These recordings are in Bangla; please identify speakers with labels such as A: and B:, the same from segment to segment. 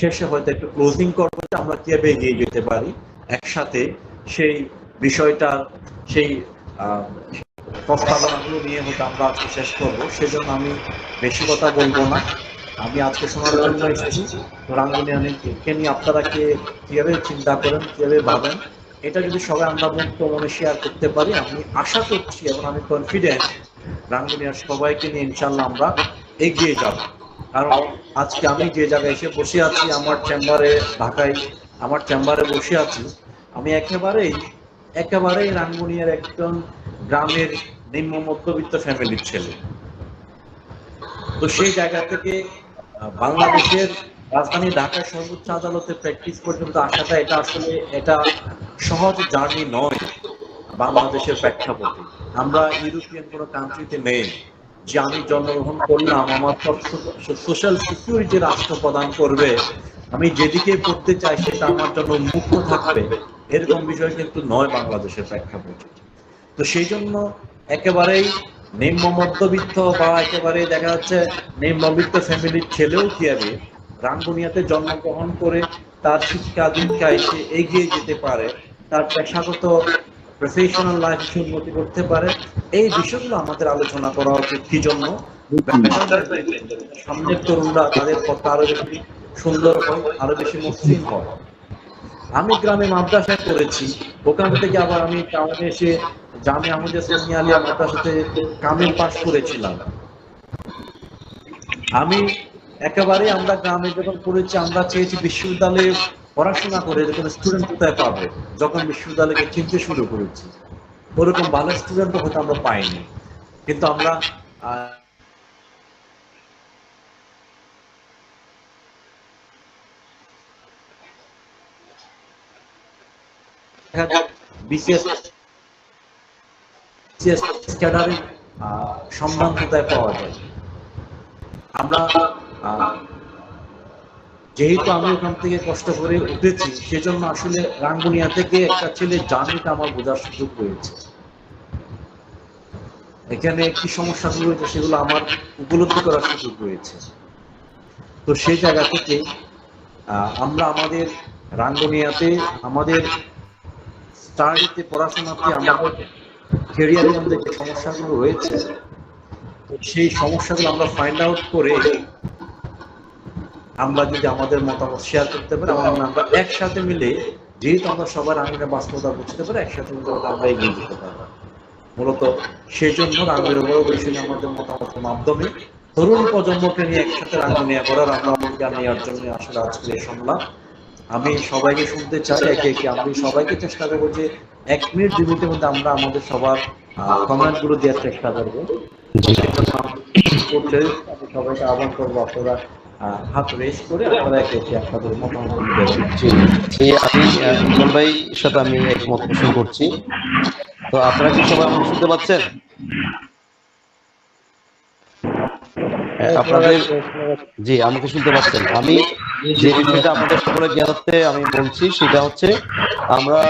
A: শেষে হয়তো একটু ক্লোজিং করব যে আমরা কীভাবে এগিয়ে যেতে পারি একসাথে সেই বিষয়টা, সেই প্রস্তাবনাগুলো নিয়ে হয়তো আমরা আজকে শেষ করব। সেজন্য আমি বেশি কথা বলব না। আমি আজকে শোনার জন্য এসেছি। রাঙ্গুনিয়াকে নিয়ে আপনারা কে, কীভাবে চিন্তা করেন, কীভাবে ভাবেন, এটা যদি সবাই আমরা মুক্ত মনে শেয়ার করতে পারি, আমি আশা করছি এবং আমি কনফিডেন্ট রাঙ্গুনিয়ার সবাইকে নিয়ে ইনশাল্লাহ আমরা এগিয়ে যাব। কারণ আজকে আমি যে জায়গায় এসে বসে আছি, আমার চেম্বারে, ঢাকায় আমার চেম্বারে বসে আছি, আমি একেবারেই একেবারেই রাঙ্গুনিয়ার একজন গ্রামের নিম্ন মধ্যবিত্ত ফ্যামিলির ছেলে। তো সেই জায়গা থেকে বাংলাদেশের রাজধানী ঢাকার সর্বোচ্চ আদালতে প্র্যাকটিস পর্যন্ত আসাটা এটা আসলে, এটা সহজ জার্নি নয় বাংলাদেশের প্রেক্ষাপটে। আমরা ইউরোপিয়ান কোনো কান্ট্রিতে নেই। যে আমি জন্মগ্রহণ করলাম, আমার সোশ্যাল সিকিউরিটি রাষ্ট্র প্রদান করবে। আমি যেদিকে পড়তে চাই, সেটা আমার জন্য মুক্ত থাকবে। এরকম বিষয় কিন্তু নয় বাংলাদেশের প্রেক্ষাপটে। তো সেই জন্য একেবারেই নিম্ন মধ্যবিত্ত বা একেবারে দেখা যাচ্ছে নিম্নবিত্ত ফ্যামিলির ছেলেও কি হবে? রাঙ্গুনিয়াতে জন্মগ্রহণ করে তার শিক্ষা দীক্ষায় সে এগিয়ে যেতে পারে। তার পেশাগত প্রফেশনাল লাইফ উন্নতি করতে পারে। এই বিষয়গুলো আমাদের আলোচনা করা উচিত। কি জন্য? সামনের তরুণরা তাদের কথা আরও বেশি সুন্দর হয়, আরও বেশি মসৃণ হয়। আমি গ্রামে মাদ্রাসায় পড়েছি ওখান থেকে আবার আমি টাউনে এসে জামে আহমদিয়া সোনিয়া আলিয়া মাদ্রাসাতে কামিল পাশ করেছিলাম। আমি একেবারে আমরা গ্রামে যখন পড়েছি, আমরা চেয়েছি বিশ্ববিদ্যালয়ে পড়াশোনা করে যখন স্টুডেন্ট কোথায় পাবো? যখন বিশ্ববিদ্যালয়কে চিনতে শুরু করেছি। ওরকম ভালো স্টুডেন্ট হয়তো আমরা পাইনি। কিন্তু আমরা সম্মান কোথায় পাওয়া যায়? আমরা যেহেতু আমি ওখান থেকে কষ্ট করে উঠেছি, সেজন্য আসলে রাঙ্গুনিয়া থেকে একটা ছেলে জার্নিটা আমার বোঝার সুযোগ হয়েছে। এখানে কি সমস্যাগুলো হয়েছে সেগুলো আমার উপলব্ধি করার সুযোগ হয়েছে। তো সেই জায়গা থেকে আমরা আমাদের রাঙ্গুনিয়াতে, আমাদের স্টাডিতে পড়াশোনাতে আমাদের ক্যারিয়ারের মধ্যে যে সমস্যাগুলো রয়েছে সেই সমস্যাগুলো আমরা ফাইন্ড আউট করে আমরা যদি আমাদের মতামত শেয়ার করতে পারি আমার মনে হয় আমরা একসাথে মিলে যেহেতু আমরা সবার আঙিনে বাস্তবতা বুঝতে পারি একসাথে মিলে আমরা এগিয়ে যেতে পারব। মূলত সেই জন্য রাঙ্গের বড় বিষয়ে আমাদের মতামতের মাধ্যমে তরুণ প্রজন্মকে নিয়ে একসাথে রাঙ্গুনিয়া করার আমরা জ্ঞান নেওয়ার জন্য আসলে আজকে সংলাপ। আমি সবাইকে শুনতে চাই একে একে আমি সবাইকে চেষ্টা করব যে এক মিনিট দুই মিনিটের মধ্যে আমরা আমাদের সবার কমেন্টগুলো দেওয়ার চেষ্টা করব। করতে সবাইকে আহ্বান করব আপনারা হাত রেস করে আপনারা একে একে আপনাদের মতামত
B: জি জি আমি ইমরান ভাই সাথে আমি একমত পোষণ করছি। তো আপনারা কি সবাই আমাকে শুনতে পাচ্ছেন? হ্যাঁ, আপনাদের জি আমাকে শুনতে পাচ্ছেন। আমি যে বিষয়টা আপনাদের সকলের জ্ঞানার্থে আমি বলছি সেটা হচ্ছে আমরা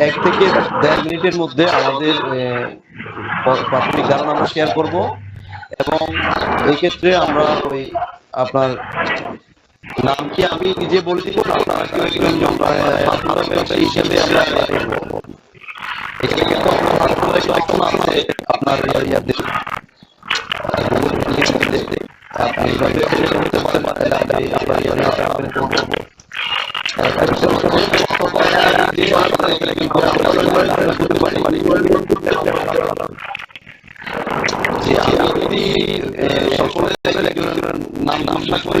B: এক থেকে দেড় মিনিটের মধ্যে আমাদের আহ, প্রাথমিক ধারণা আমরা শেয়ার করব। এবং এই ক্ষেত্রে আমরা ওই আপনার নাম কি আমি নিজে বলে দিব হিসেবে আপনার আপনি ইয়ারে আপনি করব যে আমি যদি সকলের নাম নাম না করে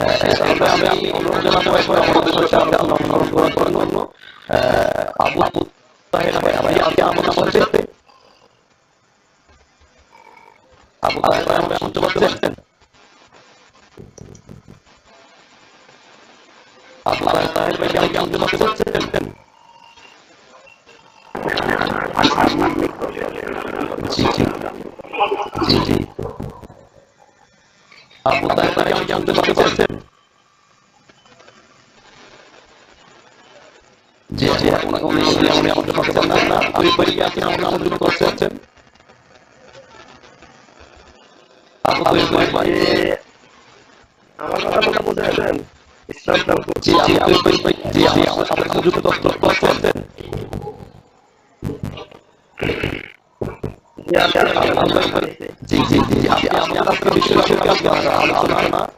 B: আমি আমি অনুরোধ জানাব একবার আমাদের করার জন্য আবু আবু ভাই ভাই আপনি আমাদের সাথে আবু তাহের আমাকে শুনতে পাচ্ছেন আপনার তাহের আমাকে মারতে পারছেন জি জি জি জি আপনি তাহের ভাই আমাকে মারতে পারছেন জি জি উনি উনি উনি উনি আমাকে মারতে আপনি ভাই ভাই
C: আমার কথা বুঝেছেন ইসলামটা
B: জি জি আপনি ভাই ভাই জি জি আমার আমার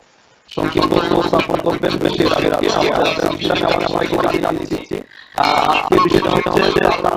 B: সংক্ষিপ্ত উপস্থাপন করবেন বেশি আগে আগে আমাদের আমি আমার জানিয়ে বিষয়টা হচ্ছে যে আপনার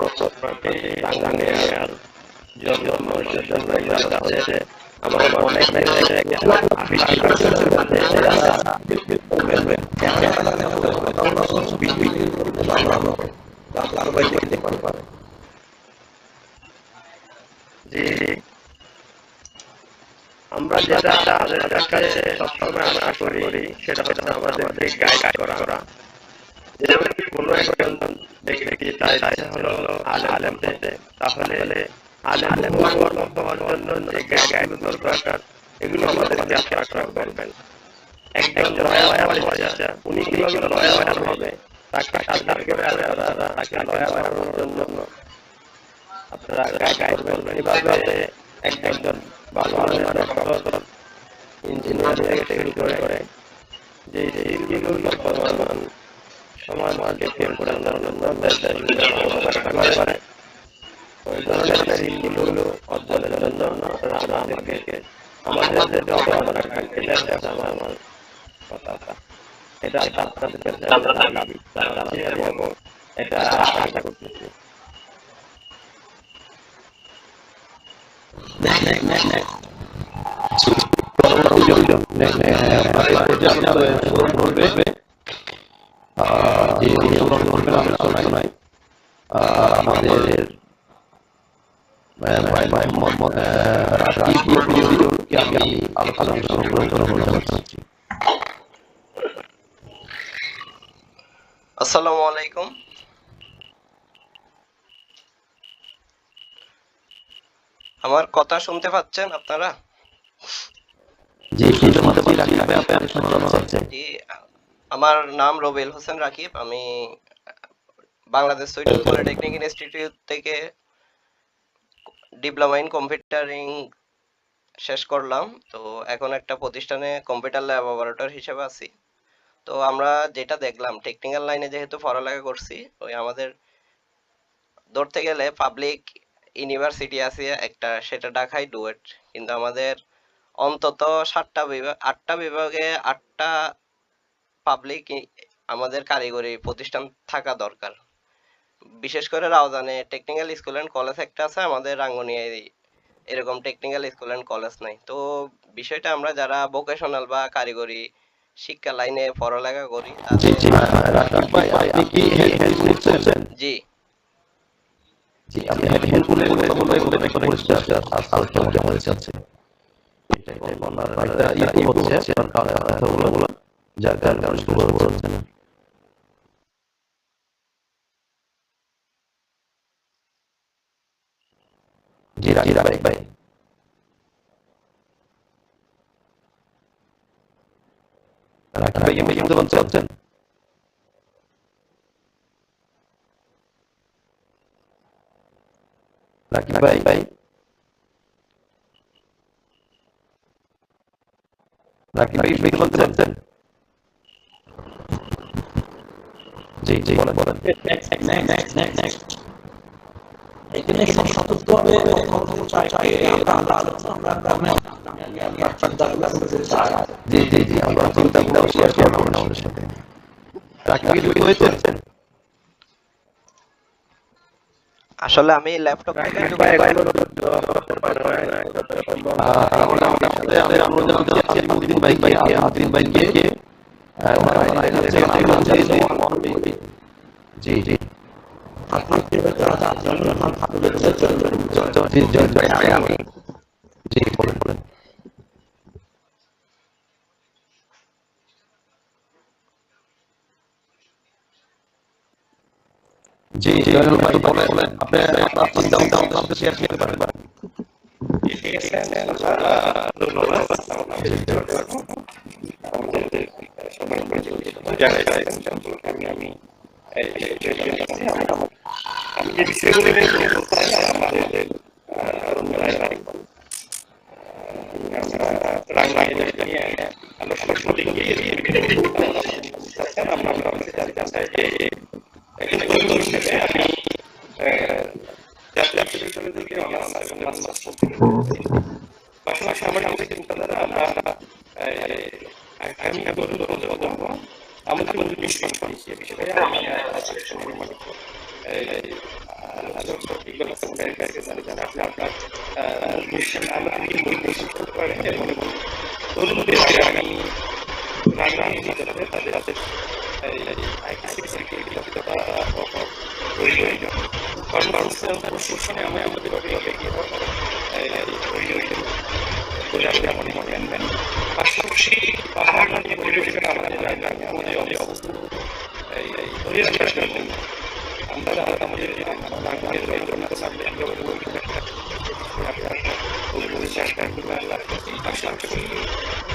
C: প্রচন্ডকে টাঙ্গানে আর জন্য মানুষের জন্য আছে আমার মা অনেক জি আমরা যেটা আমাদের কাছে সবসময় আশা করি সেটা হচ্ছে আমাদের গাইড করা যেমন কোনো একজন ইচ্ছা হলো আলেম হতে তাহলে আলেম হওয়ার মতো হওয়ার যে দরকার এগুলো আমাদের ব্যাখ্যা করবেন একজন লয়ার উনি কীভাবে হবে তাকে আলাদা তাকে লয়ার বানানোর জন্য আপনারা গাইড করবেন একজন ভালো মানের ইঞ্জিনিয়ার থেকে শুরু করে যে স্কিলগুলো বর্তমান সমাজ মাঝে ফেল করে পারে ওই ধরনের স্কিলগুলো অর্জনের জন্য আপনারা আমাদের যে জব আমরা আমার আমার কথা এটা আপনাদের এটা আশা করতেছি।
B: আমাদের আমি আলোচনা করতে চাচ্ছি
D: আসসালামু আলাইকুম আমার কথা শুনতে পাচ্ছেন আপনারা?
B: জি শুনতে পাচ্ছি রাকিব ভাই আপনি শুনতে পাচ্ছেন
D: জি আমার নাম রবিল হোসেন রাকিব। আমি বাংলাদেশ সুইডেন পলিটেকনিক ইনস্টিটিউট থেকে ডিপ্লোমা ইন কম্পিউটারিং শেষ করলাম। তো এখন একটা প্রতিষ্ঠানে কম্পিউটার ল্যাব অপারেটর হিসেবে আছি। তো আমরা যেটা দেখলাম টেকনিক্যাল লাইনে যেহেতু পড়ালেখা করছি ওই আমাদের ধরতে গেলে পাবলিক ইউনিভার্সিটি আছে একটা সেটা ঢাকায় ডুয়েট কিন্তু আমাদের অন্তত সাতটা বিভাগ আটটা বিভাগে আটটা পাবলিক আমাদের কারিগরি প্রতিষ্ঠান থাকা দরকার বিশেষ করে রাউজানে টেকনিক্যাল স্কুল অ্যান্ড কলেজ একটা আছে আমাদের রাঙ্গুনিয়ায় এরকম টেকনিক্যাল স্কুল অ্যান্ড কলেজ নাই তো বিষয়টা আমরা যারা ভোকেশনাল বা কারিগরি শিক্ষা লাইনে পড়ালেখা করি
B: জি জি আপনি কি হেল্প করছেন
D: জি
B: জি আপনি হেল্প করে কথা বলে বলে পরিষ্কার আলোচনা কেমন যাচ্ছে একটা ইয়ে হচ্ছে কথা বলে বলে যার কারণে মানুষ বড় বড় হচ্ছে না জি রাকিব ভাই শুনতে পাচ্ছেন রাকিব ভাই ভাই রাকিব ভাই শুনতে পাচ্ছেন জি জি বলেন বলেন
A: এখানে সতর্কভাবে কথা চাই আমরা আমরা আলোচনা আমরা আপনার চিন্তাগুলো বলতে চাই
B: জি জি জি আমরা চিন্তা করে শেয়ার করব আমাদের সাথে চাকরি কি হয়েছে
A: জন্য ভালো লেগেছে চলবেন
B: জি জি জি আমি জি বলেন বলেন জি জি বলেন বলেন আপনি আপনার চিন্তা ভাবনা আমাদের শেয়ার
C: আমরা সরস্বতী গিয়ে আমরা আমরা আমাদের জানতে চাই যে এখানে কোন হিসেবে আমি আহ, এবং পাশাপাশি আমার আমাদের চিন্তাধারা আমরা আগামী করব আমাদের মধ্যে মিশ্রণ করেছি বিষয়ে আমি তাদের কর্মসংস্থান প্রশিক্ষণে আমি আমাদের অভিভাবক গিয়ে মনে মনে আনবেন পাশাপাশি পাহাড় নদী পরিবেশন আমাদের গ্রামে আমাদের অনেক অবস্থা এই এই আমরা আমাদের যে বাংলাদেশের রয়েছে সামনে আমরা পাশাপাশি করতে রাজধানী কেন্দ্রে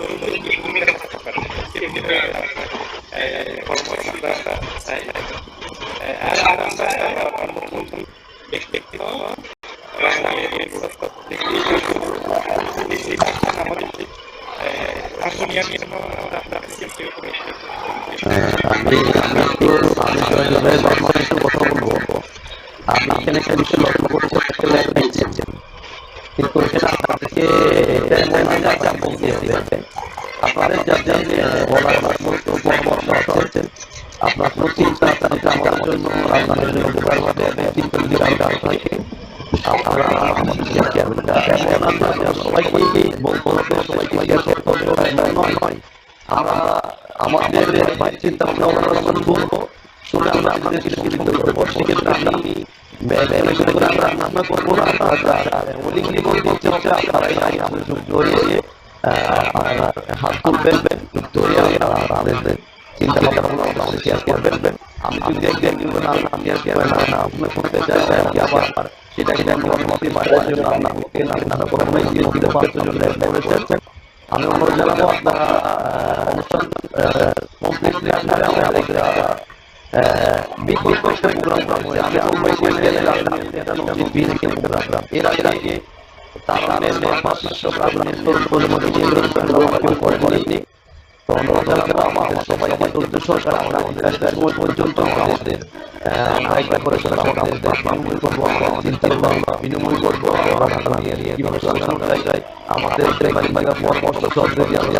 C: যে তরুণদের কর্মসংস্থান চাই আর আমরা আমরা নতুন ব্যক্তি রাজনীতির আমাদের রাজনীতি আপনার
B: আমি আমি একটু আমি জয়নুল একটু কথা বলব আমি এখানে একটা করতে কিন্তু এখানে চাপ বলতে হবে আপনাদের যাতে বলার মতো পরামর্শ আছে আপনার চিন্তা আপনাকে আমার জন্য আপনাদের জন্য উপকার হবে এবং চিন্তা যদি আমরা আপনাকে আপনারা আমাদের শেয়ার করবেন এমন সবাইকে শেয়ার করতে হবে নয় নয়। আমরা আমাদের চিন্তা ভাবনা আমরা বলব, শুনে আমরা আমাদের কিছু কিছু করব। সেক্ষেত্রে আমরা আমরা করব না ওদিক বলতে হচ্ছে আপনারা আমাদের যুগ হাত তুলবেন যুগ ধরিয়ে আমাদের চিন্তা ভাবনা আমাদের শেয়ার করবেন আমি যদি একদিন কিন্তু না আমি আর শেয়ার না না আপনার করতে চাই আমি আবার সেটাকে আমি অনুমতি পাওয়ার জন্য আপনাকে না না কোনো দিয়ে দিতে পারার জন্য আমি অনুরোধ জানাব আপনারা অনুষ্ঠান কমপ্লিটলি আপনারা আমাদের বিকল্প একটা পূরণ করব আমি মুম্বাই গেলে এটা নদীর বীর কেন্দ্র রাখলাম এর আগে তারা জানাব আমাদের সবাই ধৈর্য সরকার আমরা আমাদের কাছে পর্যন্ত আমাদের একটা করে আমাদের দেশ করব, আমরা চিন্তা করব করব আমাদের পরামর্শ সহযোগী আমি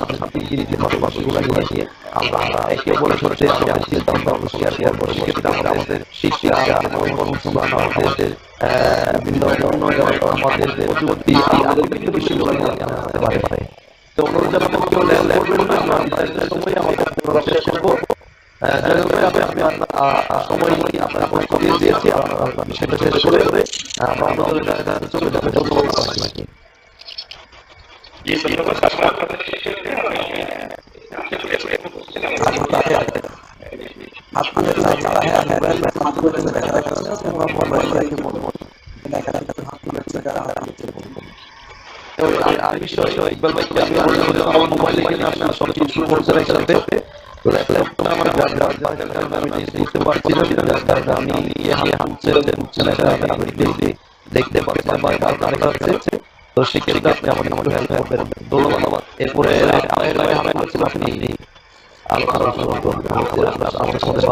B: আমরা আমরা একে অপরের সাথে আমাদের চিন্তা ভাবনা শেয়ার শেয়ার করে সেক্ষেত্রে আমাদের শিক্ষা আমাদের কর্মসংস্থান আমাদের আমাদের প্রযুক্তি, আমাদের তো ল্যাব করবেন আমরা নির্ধারিত সময় আমাদের পুরো শেষ করব আমি আপনার সময় আপনার পরীক্ষা দিয়ে দিয়েছি আপনার বিষয়টা শেষ করে আমরা আমাদের কাছে চলে যাবে ধন্যবাদ আপনাকে
C: যে ধন্যবাদ আপনার
A: আপনাদের আপনারা হ্যাঁ হাত তুলেছে দেখা যাচ্ছে আমরা মোবাইল রেখে বলব দেখা যাচ্ছে হাত তুলেছে যারা হাত তুলেছে বলব
B: আমি আমি আমার আমার আমি আমি আমি দেখতে পাচ্ছি তো সেক্ষেত্রে আপনি আমাকে আমাকে হেল্প করবেন আমি আপনি আলোচনা আমাদের সাথে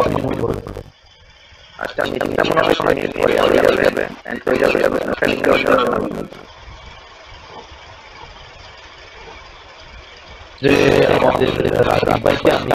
C: আচ্ছা মিটিংটা মনে হয় কয়েকদিন পরে হয়ে যাবে যাবে দেওয়ার
B: যে আমাদের রাজীব ভাইকে আমি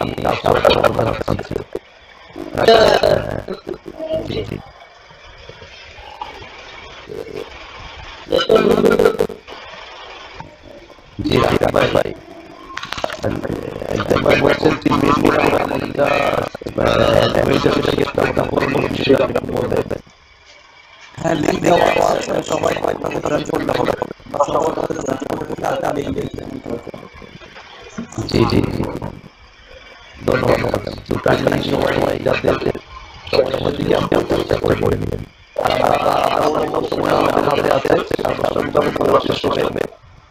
B: হয়ে
E: লিঙ্ক দেওয়া আছে, সবাই জয়েন করলে হবে বা সবার মধ্যে জয়েন করতে করতে আর আমি
B: জি জি জি ধন্যবাদ তো কাজে সময় যাতে আমাদের দিকে আপনি চেষ্টা করে নেবেন সময় আমাদের হাতে আছে আমরা সময়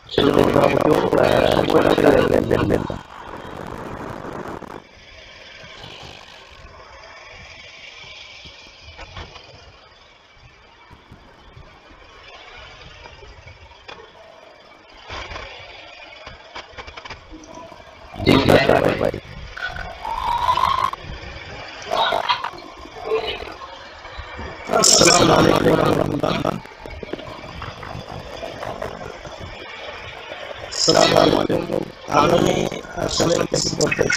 B: সেজন্য মোটামুটিও সময় লেনদেন না জি জি ভাই ভাই
E: আসসালামু আলাইকুম ওয়া রাহমাতুল্লাহ আসসালামু আলাইকুম আমি আসলে কিছু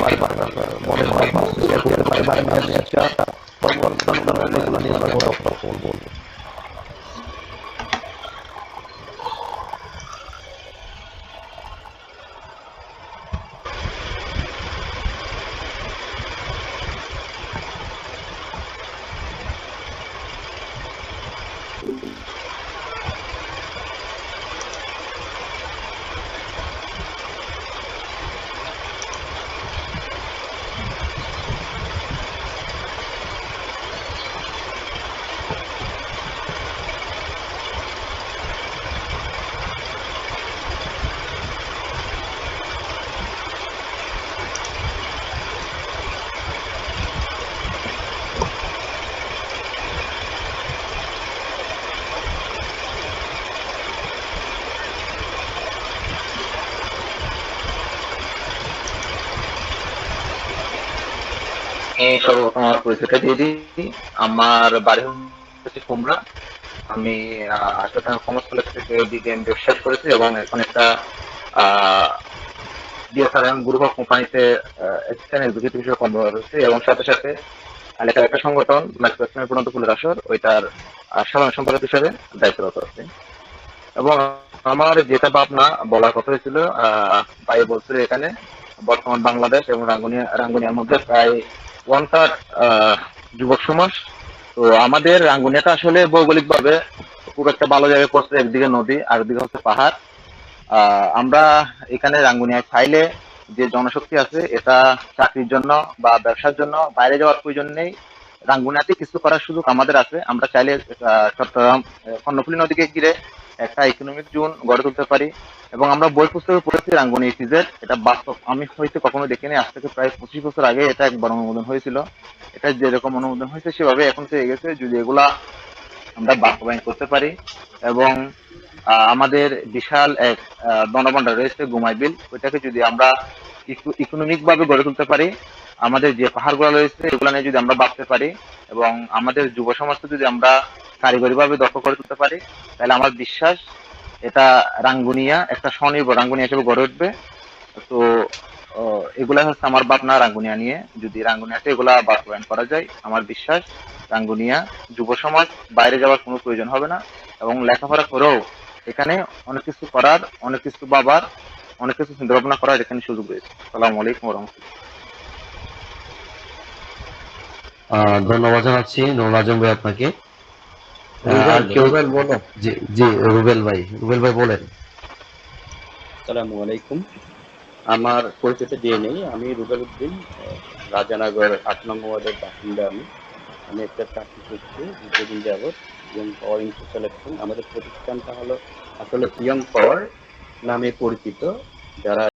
F: Gracias. পরিচয়টা দিয়ে দিই। আমার বাড়ি হচ্ছে আমি কমার্স কলেজ থেকে শেষ করেছি এবং এখন একটা ডিএসআরএম গ্রুপ অফ কোম্পানিতে অ্যাসিস্ট্যান্ট এক্সিকিউটিভ হিসেবে কর্মরত এবং সাথে সাথে এলাকার একটা সংগঠন ম্যাক্সিমাম পূর্ণত ফুলের আসর ওইটার সাধারণ সম্পাদক হিসেবে দায়িত্বরত আছে। এবং আমার যেটা ভাবনা, বলার কথা হয়েছিল ভাই বলছিল এখানে বর্তমান বাংলাদেশ এবং রাঙ্গুনিয়া, রাঙ্গুনিয়ার মধ্যে প্রায় ওয়ান থার্ড যুবক সমাজ। তো আমাদের রাঙ্গুনিয়াটা আসলে ভৌগোলিক ভাবে খুব একটা ভালো জায়গায় পড়ছে একদিকে নদী আর একদিকে হচ্ছে পাহাড়। আমরা এখানে রাঙ্গুনিয়ায় চাইলে যে জনশক্তি আছে, এটা চাকরির জন্য বা ব্যবসার জন্য বাইরে যাওয়ার প্রয়োজন নেই। রাঙ্গুনিয়াতে কিছু করার সুযোগ আমাদের আছে। আমরা চাইলে চট্টগ্রাম কর্ণফুলী নদীকে ঘিরে একটা ইকোনমিক জোন গড়ে তুলতে পারি। এবং আমরা বই পুস্তকে পড়েছি রাঙ্গুনি ইটিজের এটা বাস্তব। আমি হয়তো কখনো দেখিনি, আজ থেকে প্রায় পঁচিশ বছর আগে এটা একবার অনুমোদন হয়েছিল। এটা যেরকম অনুমোদন হয়েছে, সেভাবে এখন থেকে গেছে, যদি এগুলা আমরা বাস্তবায়ন করতে পারি। এবং আমাদের বিশাল এক দণ্ডভাণ্ডার রয়েছে গুমাই বিল ওইটাকে যদি আমরা ইকোনমিক ভাবে গড়ে তুলতে পারি আমাদের যে পাহাড়গুলো রয়েছে, এগুলো নিয়ে যদি আমরা ভাবতে পারি এবং আমাদের যুব সমাজকে যদি আমরা কারিগরি ভাবে দক্ষ করে তুলতে পারি, তাহলে আমার বিশ্বাস এটা রাঙ্গুনিয়া, একটা স্বনির্ভর রাঙ্গুনিয়া হিসেবে গড়ে উঠবে। তো এগুলা হচ্ছে আমার ভাবনা রাঙ্গুনিয়া নিয়ে। যদি রাঙ্গুনিয়াতে এগুলা বাস্তবায়ন করা যায়, আমার বিশ্বাস রাঙ্গুনিয়া যুব সমাজ বাইরে যাওয়ার কোনো প্রয়োজন হবে না এবং লেখাপড়া করেও এখানে অনেক কিছু করার, অনেক কিছু বাবার অনেক কিছু চিন্তা ভাবনা করার এখানে সুযোগ রয়েছে। সালাম আলাইকুম রহমতুল্লাহ।
B: ধন্যবাদ জানাচ্ছি। নুরুল আজম ভাই আপনাকে। আহ, আর
E: রুবেল
B: কেউ
E: রুবেল বলো।
B: জি জি রুবেল ভাই। রুবেল ভাই বলেন।
G: আসসালামু আলাইকুম। আমার পরিচয়টা দিয়ে নেই। আমি রুবেল উদ্দিন রাজানগর আট নম্বর ওয়ার্ডের বাসিন্দা আমি। আমি একটা চাকরি করছি দীর্ঘদিন যাবৎ। ইয়ং পাওয়ার ইনফো সিলেকশন আমাদের প্রতিষ্ঠানটা হলো আসলে ইয়ং পাওয়ার নামে পরিচিত। যারা